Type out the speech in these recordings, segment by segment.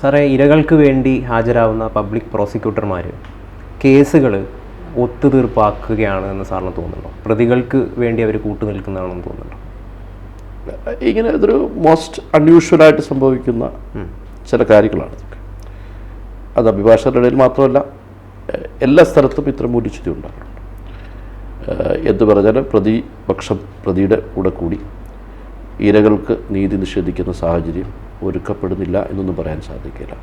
സാറേ ഇരകൾക്ക് വേണ്ടി ഹാജരാവുന്ന പബ്ലിക് പ്രോസിക്യൂട്ടർമാർ കേസുകൾ ഒത്തുതീർപ്പാക്കുകയാണ് എന്ന് സാറിന് തോന്നുന്നുണ്ടോ? പ്രതികൾക്ക് വേണ്ടി അവർ കൂട്ടുനിൽക്കുന്നതാണെന്ന് തോന്നുന്നുണ്ടോ? ഇങ്ങനെ ഇതൊരു മോസ്റ്റ് അൺയൂഷ്വലായിട്ട് സംഭവിക്കുന്ന ചില കാര്യങ്ങളാണ് അത് അഭിഭാഷകരുടെ ഇടയിൽ മാത്രമല്ല എല്ലാ സ്ഥലത്തും ഇത്തരം മൂല്യച്യുതി ഉണ്ടാകുന്നുണ്ട് എന്ന് പറഞ്ഞാൽ പ്രതിപക്ഷം പ്രതിയുടെ കൂടെ കൂടി ഇരകൾക്ക് നീതി നിഷേധിക്കുന്ന സാഹചര്യം ഒരുക്കപ്പെടുന്നില്ല എന്നൊന്നും പറയാൻ സാധിക്കില്ല.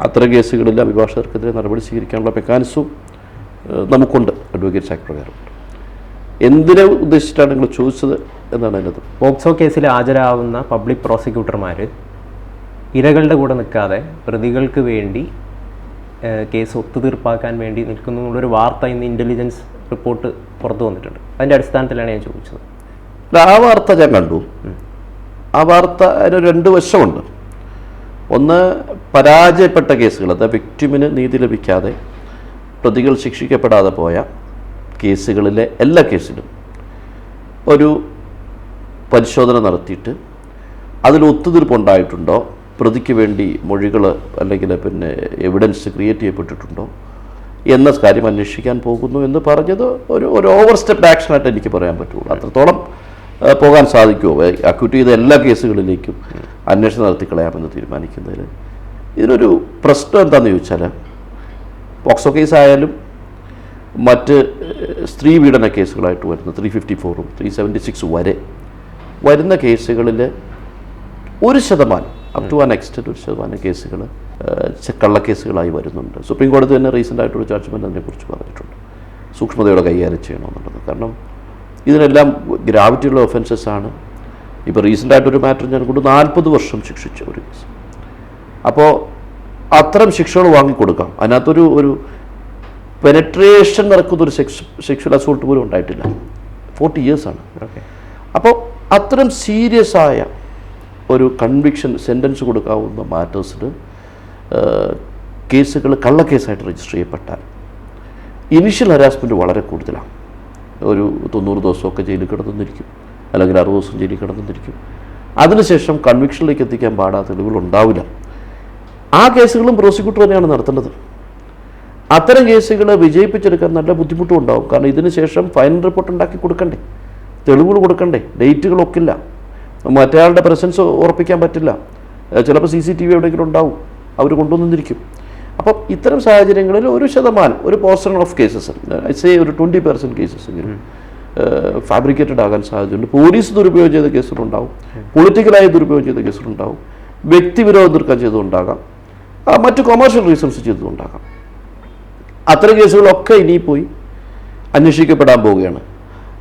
അത്തരം കേസുകളിൽ അഭിഭാഷകർക്കെതിരെ നടപടി സ്വീകരിക്കാനുള്ള മെക്കാനിസവും നമുക്കുണ്ട്. അഡ്വക്കേറ്റ്സ് ആക്ട് പ്രകാരം. എന്തിനെ ഉദ്ദേശിച്ചിട്ടാണ് നിങ്ങൾ ചോദിച്ചത് എന്നാണ് അതിന്റെ പോക്സോ കേസിൽ ഹാജരാകുന്ന പബ്ലിക് പ്രോസിക്യൂട്ടർമാർ ഇരകളുടെ കൂടെ നിൽക്കാതെ പ്രതികൾക്ക് വേണ്ടി കേസ് ഒത്തുതീർപ്പാക്കാൻ വേണ്ടി നിൽക്കുന്നു എന്നുള്ളൊരു വാർത്ത ഇന്ന് ഇന്റലിജൻസ് റിപ്പോർട്ട് പുറത്തു വന്നിട്ടുണ്ട്. അതിന്റെ അടിസ്ഥാനത്തിലാണ് ഞാൻ ചോദിച്ചത്. ആ വാർത്ത ഞാൻ കണ്ടു. ആ വാർത്ത അതിന് രണ്ട് വശമുണ്ട്. ഒന്ന് പരാജയപ്പെട്ട കേസുകൾ അതായത് വിക്ടിമിന് നീതി ലഭിക്കാതെ പ്രതികൾ ശിക്ഷിക്കപ്പെടാതെ പോയ കേസുകളിലെ എല്ലാ കേസിലും ഒരു പരിശോധന നടത്തിയിട്ട് അതിൽ ഒത്തുതീർപ്പുണ്ടായിട്ടുണ്ടോ പ്രതിക്ക് വേണ്ടി മൊഴികൾ അല്ലെങ്കിൽ പിന്നെ എവിഡൻസ് ക്രിയേറ്റ് ചെയ്യപ്പെട്ടിട്ടുണ്ടോ? എന്ന കാര്യം അന്വേഷിക്കാൻ പോകുന്നു എന്ന് പറഞ്ഞത് ഒരു ഒരു ഓവർ സ്റ്റെപ്പ് ആക്ഷനായിട്ട് എനിക്ക് പറയാൻ പറ്റുള്ളൂ. അത്രത്തോളം പോകാൻ സാധിക്കുമോ? അക്യൂട്ട് ചെയ്ത എല്ലാ കേസുകളിലേക്കും അന്വേഷണം നടത്തിക്കളയാമെന്ന് തീരുമാനിക്കുന്നതിൽ ഇതിനൊരു പ്രശ്നം എന്താണെന്ന് ചോദിച്ചാൽ പോക്സോ കേസായാലും മറ്റ് സ്ത്രീ പീഡന കേസുകളായിട്ട് വരുന്ന ത്രീ ഫിഫ്റ്റി ഫോറും ത്രീ സെവന്റി സിക്സ് വരെ വരുന്ന കേസുകളിൽ ഒരു ശതമാനം അപ് ടു ആൻ എക്സ്റ്റെന്റ് ഒരു ശതമാനം കേസുകൾ കള്ളക്കേസുകളായി വരുന്നുണ്ട്. സുപ്രീം കോടതി തന്നെ റീസെന്റ് ആയിട്ടൊരു ജഡ്ജ്മെന്റ് അതിനെക്കുറിച്ച് പറഞ്ഞിട്ടുണ്ട്. സൂക്ഷ്മതയോടെ കൈകാര്യം ചെയ്യണമെന്നുള്ളത്. കാരണം ഇതിനെല്ലാം ഗ്രാവിറ്റിയുള്ള ഒഫൻസസ് ആണ്. ഇപ്പോൾ റീസെന്റായിട്ടൊരു മാറ്റർ ഞാൻ കൊണ്ട് നാൽപ്പത് വർഷം ശിക്ഷിച്ച ഒരു കേസ് അപ്പോൾ അത്തരം ശിക്ഷകൾ വാങ്ങിക്കൊടുക്കാം. അതിനകത്തൊരു ഒരു പെനട്രേഷൻ നടക്കുന്ന ഒരു സെക്സ് സെക്ഷൽ അസോൾട്ട് പോലും ഉണ്ടായിട്ടില്ല. ഫോർട്ടി ഇയേഴ്സാണ് ഓക്കെ അപ്പോൾ അത്തരം സീരിയസ് ആയ ഒരു കൺവിക്ഷൻ സെന്റൻസ് കൊടുക്കാവുന്ന മാറ്റേഴ്സിൽ കേസുകൾ കള്ളക്കേസായിട്ട് രജിസ്റ്റർ ചെയ്യപ്പെട്ടാൽ ഇനിഷ്യൽ ഹരാസ്മെന്റ് വളരെ കൂടുതലാണ്. ഒരു തൊണ്ണൂറ് ദിവസമൊക്കെ ജയിലിൽ കിടന്നിരിക്കും അല്ലെങ്കിൽ അറുപത് ദിവസം ജയിലിൽ കിടന്നിരിക്കും അതിനുശേഷം കൺവിക്ഷനിലേക്ക് എത്തിക്കാൻ പാടാ തെളിവുകൾ ഉണ്ടാവില്ല ആ കേസുകളും പ്രോസിക്യൂട്ടർ തന്നെയാണ് നടത്തേണ്ടത് അത്തരം കേസുകൾ വിജയിപ്പിച്ചെടുക്കാൻ നല്ല ബുദ്ധിമുട്ടും ഉണ്ടാവും. കാരണം ഇതിന് ശേഷം ഫൈനൽ റിപ്പോർട്ട് ഉണ്ടാക്കി കൊടുക്കണ്ടേ? തെളിവുകൾ കൊടുക്കണ്ടേ? ഡേറ്റുകൾ ഒക്കില്ല മറ്റേയാളുടെ പ്രസൻസ് ഉറപ്പിക്കാൻ പറ്റില്ല. ചിലപ്പോൾ സി സി ടി വി എവിടെയെങ്കിലും ഉണ്ടാവും. അവർ കൊണ്ടുവന്നിരിക്കും. അപ്പം ഇത്തരം സാഹചര്യങ്ങളിൽ ഒരു ശതമാനം ഒരു portion of cases I say ഒരു ട്വന്റി പെർസെന്റ് കേസസ് എങ്കിലും ഫാബ്രിക്കേറ്റഡ് ആകാൻ സാധ്യതയുണ്ട്. പോലീസ് ദുരുപയോഗം ചെയ്ത കേസുകളുണ്ടാവും പൊളിറ്റിക്കലായി ദുരുപയോഗം ചെയ്ത കേസുകളുണ്ടാവും വ്യക്തിവിരോധം തീർക്കാൻ ചെയ്തുകൊണ്ടാകാം മറ്റു കൊമേഴ്ഷ്യൽ റീസൺസ് ചെയ്തുകൊണ്ടാകാം അത്തരം കേസുകളൊക്കെ ഇനി പോയി അന്വേഷിക്കപ്പെടാൻ പോവുകയാണ്.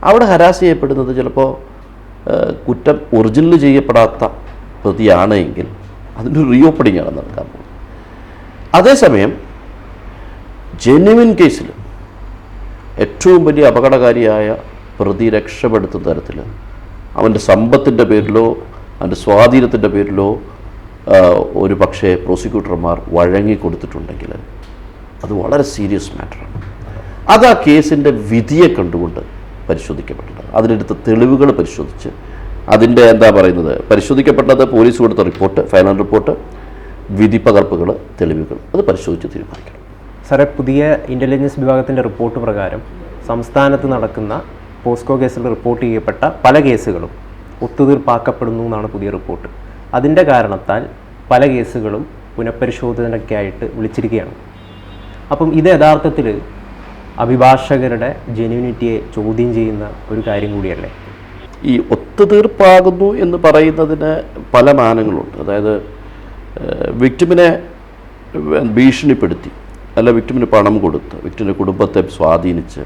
അവിടെ ഹരാസ് ചെയ്യപ്പെടുന്നത് ചിലപ്പോൾ കുറ്റം ഒറിജിനൽ ചെയ്യപ്പെടാത്ത പ്രതിയാണ് എങ്കിൽ അതിന്റെ റീ ഓപ്പണിംഗ് ആണ് നടക്കാൻ അതേസമയം ജെന്യുവിൻ കേസിൽ ഏറ്റവും വലിയ അപകടകാരിയായ പ്രതി രക്ഷപ്പെടുത്തുന്ന തരത്തിൽ അവന്റെ സമ്പത്തിന്റെ പേരിലോ അവന്റെ സ്വാധീനത്തിന്റെ പേരിലോ ഒരു പക്ഷേ പ്രോസിക്യൂട്ടർമാർ വഴങ്ങി കൊടുത്തിട്ടുണ്ടെങ്കിൽ അത് വളരെ സീരിയസ് മാറ്ററാണ്. അത് ആ കേസിന്റെ വിധിയെ കണ്ടുകൊണ്ട് പരിശോധിക്കപ്പെട്ടത്. അതിനെടുത്ത തെളിവുകൾ പരിശോധിച്ച് അതിന്റെ എന്താ പറയുന്നത് പരിശോധിക്കപ്പെട്ടത് പോലീസ് കൊടുത്ത റിപ്പോർട്ട് ഫൈനൽ റിപ്പോർട്ട് വിധി പകർപ്പുകൾ തെളിവുകൾ അത് പരിശോധിച്ച് തീരുമാനിക്കണം. സാറേ പുതിയ ഇന്റലിജൻസ് വിഭാഗത്തിന്റെ റിപ്പോർട്ട് പ്രകാരം സംസ്ഥാനത്ത് നടക്കുന്ന പോസ്കോ കേസിൽ റിപ്പോർട്ട് ചെയ്യപ്പെട്ട പല കേസുകളും ഒത്തുതീർപ്പാക്കപ്പെടുന്നു എന്നാണ് പുതിയ റിപ്പോർട്ട് അതിന്റെ കാരണത്താൽ പല കേസുകളും പുനഃപരിശോധനയ്ക്കായിട്ട് വിളിച്ചിരിക്കുകയാണ്. അപ്പം ഇത് യഥാർത്ഥത്തിൽ അഭിഭാഷകരുടെ ജെന്യൂനിറ്റിയെ ചോദ്യം ചെയ്യുന്ന ഒരു കാര്യം കൂടിയല്ലേ? ഈ ഒത്തുതീർപ്പാകുന്നു എന്ന് പറയുന്നതിന് പല മാനങ്ങളുണ്ട്. അതായത് വിക്ടിമിനെ ഭീഷണിപ്പെടുത്തി അല്ല വിക്ടിമിന് പണം കൊടുത്ത് വിക്ടിമിന്റെ കുടുംബത്തെ സ്വാധീനിച്ച്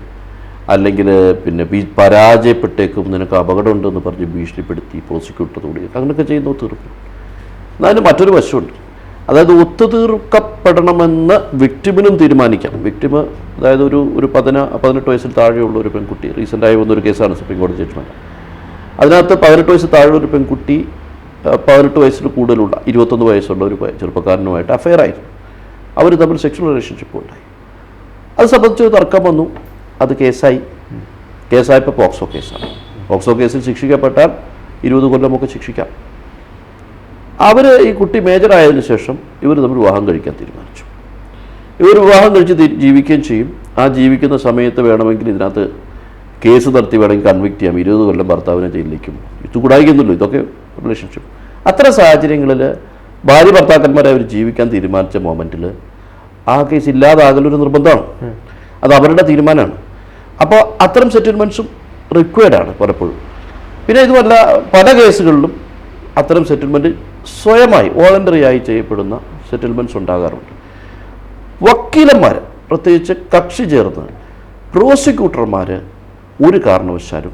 അല്ലെങ്കിൽ പിന്നെ പരാജയപ്പെട്ടേക്കും നിനക്ക് അപകടമുണ്ടെന്ന് പറഞ്ഞ് ഭീഷണിപ്പെടുത്തി പ്രോസിക്യൂട്ടർ തുടങ്ങി അങ്ങനെയൊക്കെ ചെയ്യുന്ന ഒത്തുതീർപ്പ്. എന്നാലും മറ്റൊരു വശമുണ്ട്. അതായത് ഒത്തുതീർക്കപ്പെടണമെന്ന് വിക്ടിമിനും തീരുമാനിക്കാം. വിക്ടിമ് അതായത് ഒരു ഒരു പതിന പതിനെട്ട് വയസ്സിൽ താഴെയുള്ള ഒരു പെൺകുട്ടി. റീസെന്റായി വന്നൊരു കേസാണ് സുപ്രീം കോടതി ജഡ്ജ്മെന്റ് അതിനകത്ത് പതിനെട്ട് വയസ്സ് താഴെ ഒരു പെൺകുട്ടി പതിനെട്ട് വയസ്സിൽ കൂടുതലുള്ള ഇരുപത്തൊന്ന് വയസ്സുള്ള ഒരു ചെറുപ്പക്കാരനുമായിട്ട് അഫെയർ ആയിരുന്നു. അവർ തമ്മിൽ സെക്ഷൽ റിലേഷൻഷിപ്പ് ഉണ്ടായി. അത് സംബന്ധിച്ച് തർക്കം വന്നു. അത് കേസായി. കേസായപ്പോൾ പോക്സോ കേസാണ്. പോക്സോ കേസിൽ ശിക്ഷിക്കപ്പെട്ടാൽ ഇരുപത് കൊല്ലമൊക്കെ ശിക്ഷിക്കാം. അവർ ഈ കുട്ടി മേജർ ആയതിനു ശേഷം ഇവർ തമ്മിൽ വിവാഹം കഴിക്കാൻ തീരുമാനിച്ചു. ഇവർ വിവാഹം കഴിച്ച് ജീവിക്കുകയും ചെയ്യും. ആ ജീവിക്കുന്ന സമയത്ത് വേണമെങ്കിൽ ഇതിനകത്ത് കേസ് നടത്തി വേണമെങ്കിൽ കൺവിക്ട് ചെയ്യാം. ഇരുപത് കൊല്ലം ഭർത്താവിനെ ജയിലിലേക്കും ഇത് കൂടായിക്കുന്നുള്ളൂ ഇതൊക്കെ റിലേഷൻഷിപ്പ് അത്തരം സാഹചര്യങ്ങളിൽ ഭാര്യ ഭർത്താക്കന്മാരെ അവർ ജീവിക്കാൻ തീരുമാനിച്ച മൊമെന്റിൽ ആ കേസ് ഇല്ലാതാകലൊരു നിർബന്ധമാണ്. അത് അവരുടെ തീരുമാനമാണ്. അപ്പോൾ അത്തരം സെറ്റിൽമെന്റ്സും റിക്വയർഡാണ് പലപ്പോഴും. പിന്നെ ഇതുമല്ല പല കേസുകളിലും അത്തരം സെറ്റിൽമെന്റ് സ്വയമായി വോളണ്ടറി ആയി ചെയ്യപ്പെടുന്ന സെറ്റിൽമെന്റ്സ് ഉണ്ടാകാറുണ്ട്. വക്കീലന്മാർ പ്രത്യേകിച്ച് കക്ഷി ചേർന്ന് പ്രോസിക്യൂട്ടർമാർ ഒരു കാരണവശാലും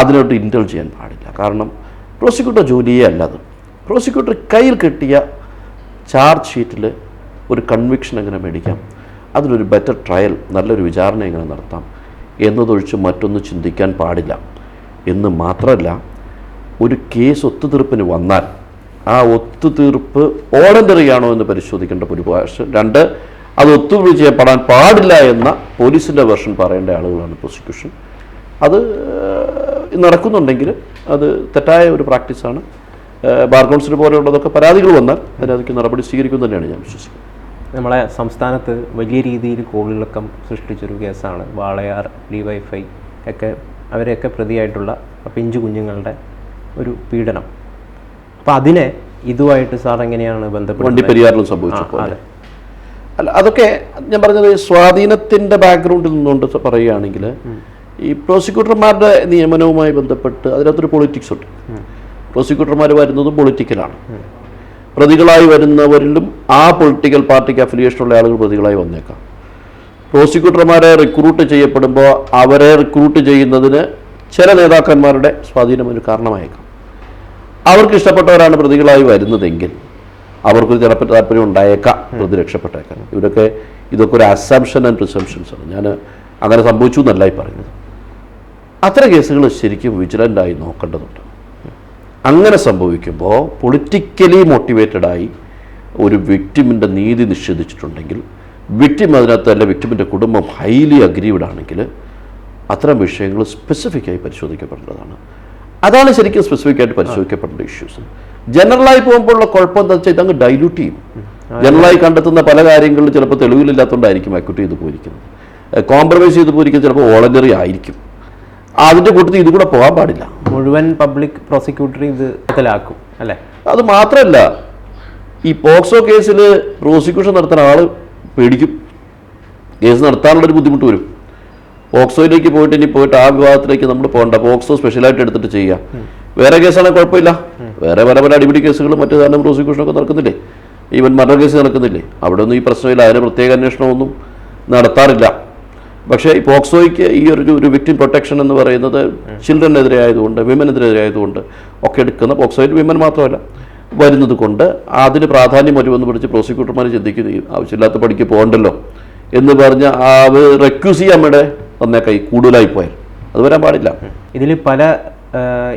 അതിലോട്ട് ഇൻഡൽ ചെയ്യാൻ പാടില്ല. കാരണം പ്രോസിക്യൂട്ടർ ജോലിയേ അല്ലത്. പ്രോസിക്യൂട്ടർ കയ്യിൽ കിട്ടിയ ചാർജ് ഷീറ്റിൽ ഒരു കൺവിക്ഷൻ എങ്ങനെ മേടിക്കാം? അതിലൊരു ബെറ്റർ ട്രയൽ നല്ലൊരു വിചാരണ എങ്ങനെ നടത്താം? എന്നതൊഴിച്ച് മറ്റൊന്നും ചിന്തിക്കാൻ പാടില്ല. എന്ന് മാത്രമല്ല ഒരു കേസ് ഒത്തുതീർപ്പിന് വന്നാൽ ആ ഒത്തുതീർപ്പ് വോളണ്ടറി ആണോ എന്ന് പരിശോധിക്കേണ്ട ഒരു ഭാഷ രണ്ട് അത് ഒത്തുതീർപ്പ് ചെയ്യപ്പെടാൻ പാടില്ല എന്ന പോലീസിന്റെ വെർഷൻ പറയേണ്ട ആളുകളാണ് പ്രോസിക്യൂഷൻ അത് നടക്കുന്നുണ്ടെങ്കിൽ അത് തെറ്റായ ഒരു പ്രാക്ടീസാണ്. ബാർ കൗൺസിൽ പോലെയുള്ളതൊക്കെ പരാതികൾ വന്നാൽ അതിനകത്ത് നടപടി സ്വീകരിക്കും തന്നെയാണ് ഞാൻ വിശ്വസിക്കുന്നത്. നമ്മളെ സംസ്ഥാനത്ത് വലിയ രീതിയിൽ കോളിളക്കം സൃഷ്ടിച്ചൊരു കേസാണ്. വാളയാർ ഡിവൈഫൈ ഒക്കെ അവരെയൊക്കെ പ്രതിയായിട്ടുള്ള പിഞ്ചു കുഞ്ഞുങ്ങളുടെ ഒരു പീഡനം. അപ്പോൾ അതിനെ ഇതുമായിട്ട് സാർ എങ്ങനെയാണ് ബന്ധപ്പെട്ട് വണ്ടിപ്പെരിയാറിലും സംഭവിച്ചു അതെ. അല്ല അതൊക്കെ ഞാൻ പറഞ്ഞത് സ്വാധീനത്തിന്റെ ബാക്ക്ഗ്രൗണ്ടിൽ നിന്നുകൊണ്ട് പറയുകയാണെങ്കിൽ ഈ പ്രോസിക്യൂട്ടർമാരുടെ നിയമനവുമായി ബന്ധപ്പെട്ട് അതിനകത്തൊരു പൊളിറ്റിക്സ് ഉണ്ട്. പ്രോസിക്യൂട്ടർമാർ വരുന്നതും പൊളിറ്റിക്കലാണ് പ്രതികളായി വരുന്നവരിലും ആ പൊളിറ്റിക്കൽ പാർട്ടിക്ക് അഫിലിയേഷനുള്ള ആളുകൾ പ്രതികളായി വന്നേക്കാം. പ്രോസിക്യൂട്ടർമാരെ റിക്രൂട്ട് ചെയ്യപ്പെടുമ്പോൾ അവരെ റിക്രൂട്ട് ചെയ്യുന്നതിന് ചില നേതാക്കന്മാരുടെ സ്വാധീനം ഒരു കാരണമായേക്കാം. അവർക്ക് ഇഷ്ടപ്പെട്ടവരാണ് പ്രതികളായി വരുന്നതെങ്കിൽ അവർക്ക് ചിലപ്പോൾ താല്പര്യം ഉണ്ടായേക്കാം പ്രതി രക്ഷപ്പെട്ടേക്കാം. ഇവരൊക്കെ ഇതൊക്കെ ഒരു അസംഷൻ ആൻഡ് പ്രിസംഷൻസ് ആണ്. ഞാൻ അങ്ങനെ സംഭവിച്ചു എന്നല്ല ഈ പറയുന്നത്. അത്തരം കേസുകൾ ശരിക്കും വിജിലന്റായി നോക്കേണ്ടതുണ്ട്. അങ്ങനെ സംഭവിക്കുമ്പോൾ പൊളിറ്റിക്കലി മോട്ടിവേറ്റഡായി ഒരു വിക്ടിമിന്റെ നീതി നിഷേധിച്ചിട്ടുണ്ടെങ്കിൽ വിക്ടിം അതിനകത്ത് അല്ല വിക്ടിമിന്റെ കുടുംബം ഹൈലി അഗ്രീവ്ഡ് ആണെങ്കിൽ അത്തരം വിഷയങ്ങൾ സ്പെസിഫിക്കായി പരിശോധിക്കപ്പെടേണ്ടതാണ്. അതാണ് ശരിക്കും സ്പെസിഫിക്കായിട്ട് പരിശോധിക്കപ്പെടേണ്ട ഇഷ്യൂസ് ജനറലായി പോകുമ്പോഴുള്ള കുഴപ്പം എന്താ വെച്ചാൽ ഇതങ്ങ് ഡൈല്യൂട്ട് ചെയ്യും. ജനറലായി കണ്ടെത്തുന്ന പല കാര്യങ്ങളിലും ചിലപ്പോൾ തെളിവിലില്ലാത്തതുകൊണ്ടായിരിക്കും അക്യൂട്ട് ചെയ്ത് പോയിരിക്കുന്നത്. കോംപ്രമൈസ് ചെയ്ത് പോയിരിക്കുന്നത് ചിലപ്പോൾ വോളണ്ടറി ആയിരിക്കും. അതിന്റെ കൂട്ടത്തിൽ ഇത് കൂടെ പോകാൻ പാടില്ല. മുഴുവൻ പബ്ലിക് പ്രോസിക്യൂട്ടർ ഇത് ഇതിലാക്കും അല്ലേ? അത് മാത്രമല്ല ഈ പോക്സോ കേസിൽ പ്രോസിക്യൂഷൻ നടത്താൻ ആൾ പേടിക്കും. കേസ് നടത്താനുള്ളൊരു ബുദ്ധിമുട്ട് വരും. പോക്സോയിലേക്ക് പോയിട്ട് ഇനി പോയിട്ട് ആ വിഭാഗത്തിലേക്ക് നമ്മൾ പോകണ്ട. പോക്സോ സ്പെഷ്യലായിട്ട് എടുത്തിട്ട് ചെയ്യാം. വേറെ കേസാണെങ്കിൽ കുഴപ്പമില്ല. വേറെ പല പല അടിപിടി കേസുകളും മറ്റു തന്നെ പ്രോസിക്യൂഷനൊക്കെ നടക്കുന്നില്ലേ? ഈവൻ മർഡർ കേസ് നടക്കുന്നില്ലേ? അവിടെ ഒന്നും ഈ പ്രശ്നമില്ല. അതിന് പ്രത്യേക അന്വേഷണമൊന്നും നടത്താറില്ല. പക്ഷേ ഈ പോക്സോയ്ക്ക് ഈ ഒരു ഒരു വിക്ടിം പ്രൊട്ടക്ഷൻ എന്ന് പറയുന്നത് ചിൽഡ്രനെതിരെ ആയതുകൊണ്ട് വിമനെതിരെ ആയതുകൊണ്ട് ഒക്കെ എടുക്കുന്ന പോക്സോയിൽ വിമൻ മാത്രമല്ല. വരുന്നത് കൊണ്ട് അതിന് പ്രാധാന്യം വരുമെന്ന് പിടിച്ച് പ്രോസിക്യൂട്ടർമാർ ചിന്തിക്കുന്നു. ആവശ്യമില്ലാത്ത പടിക്ക് പോകണ്ടല്ലോ എന്ന് പറഞ്ഞ് അത് റെക്യൂസ് ചെയ്യാൻ വേണ്ടി വന്നേക്കായി കൂടുതലായി പോയാൽ. അത് വരാൻ പാടില്ല. ഇതിൽ പല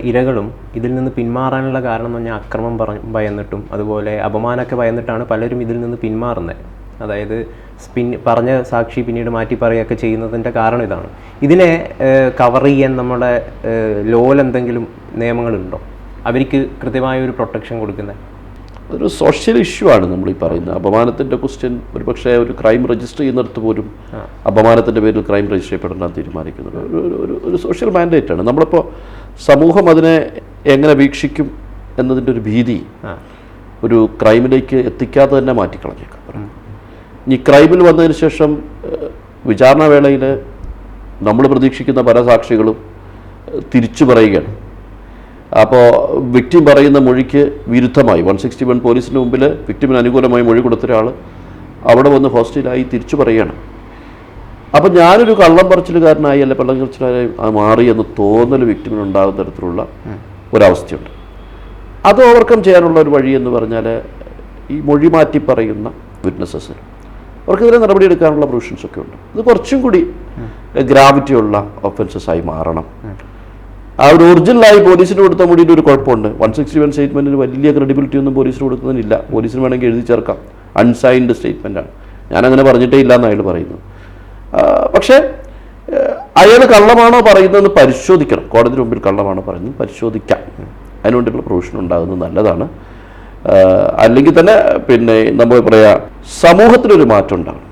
ഇരകളും ഇതിൽ നിന്ന് പിന്മാറാനുള്ള കാരണം എന്ന് പറഞ്ഞാൽ അക്രമം പറഞ്ഞ് ഭയന്നിട്ടും അതുപോലെ അപമാനമൊക്കെ ഭയന്നിട്ടാണ് പലരും ഇതിൽ നിന്ന് പിന്മാറുന്നത്. അതായത് സ്പിൻ പറഞ്ഞ സാക്ഷി പിന്നീട് മാറ്റി പറയുകയൊക്കെ ചെയ്യുന്നതിന്റെ കാരണം ഇതാണ്. ഇതിനെ കവർ ചെയ്യാൻ നമ്മുടെ ലോൽ എന്തെങ്കിലും നിയമങ്ങളുണ്ടോ? അവർക്ക് കൃത്യമായ ഒരു പ്രൊട്ടക്ഷൻ കൊടുക്കുന്നത് ഒരു സോഷ്യൽ ഇഷ്യൂ ആണ് നമ്മൾ ഈ പറയുന്നത്. അപമാനത്തിന്റെ ക്വസ്റ്റ്യൻ ഒരു പക്ഷേ ഒരു ക്രൈം രജിസ്റ്റർ ചെയ്യുന്നിടത്ത് പോലും അപമാനത്തിന്റെ പേരിൽ ക്രൈം രജിസ്റ്റർ ചെയ്യപ്പെടാൻ തീരുമാനിക്കുന്നത്. ഒരു ഒരു സോഷ്യൽ മാൻഡേറ്റ് ആണ്. നമ്മളിപ്പോൾ സമൂഹം അതിനെ എങ്ങനെ വീക്ഷിക്കും എന്നതിന്റെ ഒരു ഭീതി ഒരു ക്രൈമിലേക്ക് എത്തിക്കാതെ തന്നെ മാറ്റിക്കളഞ്ഞേക്കാം. ഇനി ക്രൈമിൽ വന്നതിന് ശേഷം വിചാരണ വേളയിൽ നമ്മൾ പ്രതീക്ഷിക്കുന്ന പല സാക്ഷികളും തിരിച്ചു പറയുകയാണ്. അപ്പോൾ വിക്ടിം പറയുന്ന മൊഴിക്ക് വിരുദ്ധമായി. വൺ സിക്സ്റ്റി വൺ പോലീസിന് മുമ്പിൽ വിക്ടിമിന് അനുകൂലമായി മൊഴി കൊടുത്ത ഒരാൾ അവിടെ വന്ന് ഹോസ്റ്റലിലായി തിരിച്ചു പറയുകയാണ്. അപ്പം ഞാനൊരു കള്ളം പറച്ചിലുകാരനായി അല്ലെ പള്ളം പറച്ചിലായി മാറി എന്ന് തോന്നൽ വിക്ടിമിന് ഉണ്ടാകുന്ന തരത്തിലുള്ള ഒരവസ്ഥയുണ്ട്. അത് ഓവർകം ചെയ്യാനുള്ള ഒരു വഴി എന്ന് പറഞ്ഞാൽ ഈ മൊഴി മാറ്റി പറയുന്ന വിറ്റ്നസ്സസ് അവർക്കെതിരെ നടപടിയെടുക്കാനുള്ള പ്രൊവിഷൻസ് ഒക്കെ ഉണ്ട്. ഇത് കുറച്ചും കൂടി ഗ്രാവിറ്റിയുള്ള ഒഫൻസസ് ആയി മാറണം. ആ ഒരു ഒറിജിനലായി പോലീസിന് കൊടുത്ത മൊഴിയുടെ ഒരു കുഴപ്പമുണ്ട്. വൺ സിക്സ്റ്റി വൺ സ്റ്റേറ്റ്മെന്റിന് വലിയ ക്രെഡിബിലിറ്റി ഒന്നും പോലീസിന് കൊടുക്കുന്നതിനില്ല പോലീസിന് വേണമെങ്കിൽ എഴുതി ചേർക്കാം. അൺസൈൻഡ് സ്റ്റേറ്റ്മെന്റാണ് ഞാനങ്ങനെ പറഞ്ഞിട്ടേ ഇല്ല എന്ന് അയാൾ പറയുന്നു പക്ഷേ അയാൾ കള്ളമാണോ പറയുന്നതെന്ന് പരിശോധിക്കണം. കോടതി മുമ്പിൽ കള്ളമാണോ പറയുന്നത് പരിശോധിക്കാം. അതിനുവേണ്ടിയുള്ള പ്രൊവിഷൻ ഉണ്ടാകുന്നത് നല്ലതാണ്. അല്ലെങ്കിൽ തന്നെ പിന്നെ നമ്മൾ പറയാ സമൂഹത്തിലൊരു മാറ്റം ഉണ്ടാകും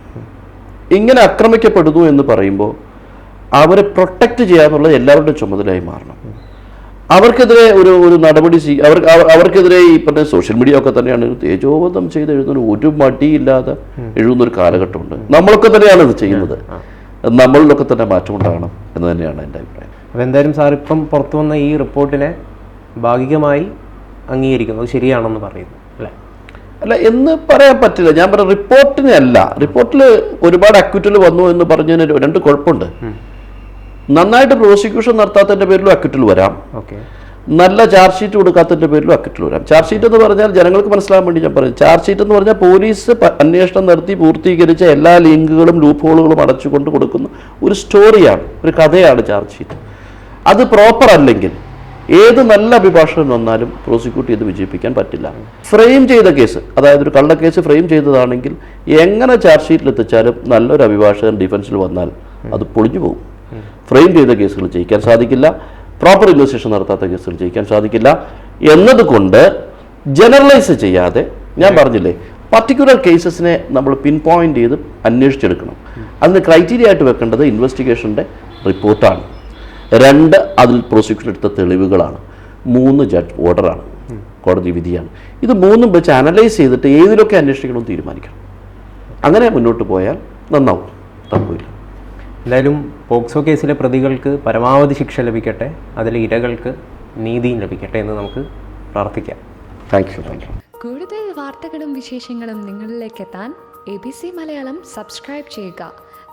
ഇങ്ങനെ ആക്രമിക്കപ്പെടുന്നു എന്ന് പറയുമ്പോൾ അവരെ പ്രൊട്ടക്റ്റ് ചെയ്യാന്നുള്ളത് എല്ലാവരുടെയും ചുമതലയായി മാറണം. അവർക്കെതിരെ ഒരു ഒരു നടപടി സ്വീ അവർ അവർ- അവർക്കെതിരെ ഈ പറഞ്ഞ സോഷ്യൽ മീഡിയ ഒക്കെ തന്നെയാണ് തേജോവധം ചെയ്ത് എഴുതുന്ന ഒരു മടിയില്ലാതെ എഴുതുന്ന ഒരു കാലഘട്ടമുണ്ട്. നമ്മളൊക്കെ തന്നെയാണ് ഇത് ചെയ്യുന്നത്. നമ്മളിലൊക്കെ തന്നെ മാറ്റം ഉണ്ടാകണം എന്ന് തന്നെയാണ് എന്റെ അഭിപ്രായം. അപ്പോൾ എന്തായാലും സാർ ഇപ്പം പുറത്തു വന്ന ഈ റിപ്പോർട്ടിനെ ഭാഗികമായി അംഗീകരിക്കുന്നു. അത് ശരിയാണെന്ന് പറയുന്നു. അല്ലേ? അല്ല എന്ന് പറയാൻ പറ്റില്ല. ഞാൻ പറയാം റിപ്പോർട്ടിനെ അല്ല. റിപ്പോർട്ടിൽ ഒരുപാട് അക്വിറ്റൽ വന്നു എന്ന് പറഞ്ഞതിന് രണ്ട് കുഴപ്പമുണ്ട്. നന്നായിട്ട് പ്രോസിക്യൂഷൻ നടത്താത്തതിന്റെ പേരിലും അക്വിറ്റൽ വരാം. ഓക്കെ. നല്ല ചാർജ് ഷീറ്റ് കൊടുക്കാത്തതിന്റെ പേരിലും അക്വിറ്റൽ വരാം. ചാർജ് ഷീറ്റ് എന്ന് പറഞ്ഞാൽ ജനങ്ങൾക്ക് മനസ്സിലാകാൻ വേണ്ടി ഞാൻ പറയും ചാർജ് ഷീറ്റ് എന്ന് പറഞ്ഞാൽ പോലീസ് അന്വേഷണം നടത്തി പൂർത്തീകരിച്ച എല്ലാ ലിങ്കുകളും ലൂപ്പ് ഹോളുകളും അടച്ചുകൊണ്ട് കൊടുക്കുന്ന ഒരു സ്റ്റോറിയാണ് ഒരു കഥയാണ് ചാർജ് ഷീറ്റ് അത് പ്രോപ്പർ അല്ലെങ്കിൽ ഏത് നല്ല അഭിഭാഷകൻ വന്നാലും പ്രോസിക്യൂട്ട് ചെയ്ത് വിജയിപ്പിക്കാൻ പറ്റില്ല. ഫ്രെയിം ചെയ്ത കേസ് അതായത് ഒരു കള്ളക്കേസ് ഫ്രെയിം ചെയ്തതാണെങ്കിൽ എങ്ങനെ ചാർജ് ഷീറ്റിൽ എത്തിച്ചാലും നല്ലൊരു അഭിഭാഷകൻ ഡിഫൻസിൽ വന്നാൽ അത് പൊളിഞ്ഞു പോകും. ഫ്രെയിം ചെയ്ത കേസുകൾ ജയിക്കാൻ സാധിക്കില്ല. പ്രോപ്പർ ഇൻവെസ്റ്റിഗേഷൻ നടത്താത്ത കേസുകൾ ജയിക്കാൻ സാധിക്കില്ല. എന്നതുകൊണ്ട് ജനറലൈസ് ചെയ്യാതെ ഞാൻ പറഞ്ഞില്ലേ പർട്ടിക്കുലർ കേസസിനെ നമ്മൾ പിൻ പോയിന്റ് ചെയ്ത് അന്വേഷിച്ചെടുക്കണം. അതിന് ക്രൈറ്റീരിയ ആയിട്ട് വെക്കേണ്ടത് ഇൻവെസ്റ്റിഗേഷന്റെ റിപ്പോർട്ടാണ് രണ്ട് അതിൽ പ്രോസിക്യൂഷൻ എടുത്ത തെളിവുകളാണ്. മൂന്ന് ജഡ്ജ് ഓർഡറാണ് കോടതി വിധിയാണ്. ഇത് മൂന്നും വെച്ച് അനലൈസ് ചെയ്തിട്ട് ഏതിലൊക്കെ അന്വേഷിക്കണമെന്ന് തീരുമാനിക്കണം. അങ്ങനെ മുന്നോട്ട് പോയാൽ നന്നാവും. തപ്പില്ല എന്തായാലും പോക്സോ കേസിലെ പ്രതികൾക്ക് പരമാവധി ശിക്ഷ ലഭിക്കട്ടെ. അതിലെ ഇരകൾക്ക് നീതിയും ലഭിക്കട്ടെ എന്ന് നമുക്ക് പ്രാർത്ഥിക്കാം. താങ്ക് യു താങ്ക് യു കൂടുതൽ വാർത്തകളും വിശേഷങ്ങളും നിങ്ങളിലേക്ക് എത്താൻ A B C Malayalam subscribe ചെയ്യുക.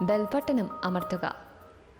ബെൽബട്ടനും അമർത്തുക.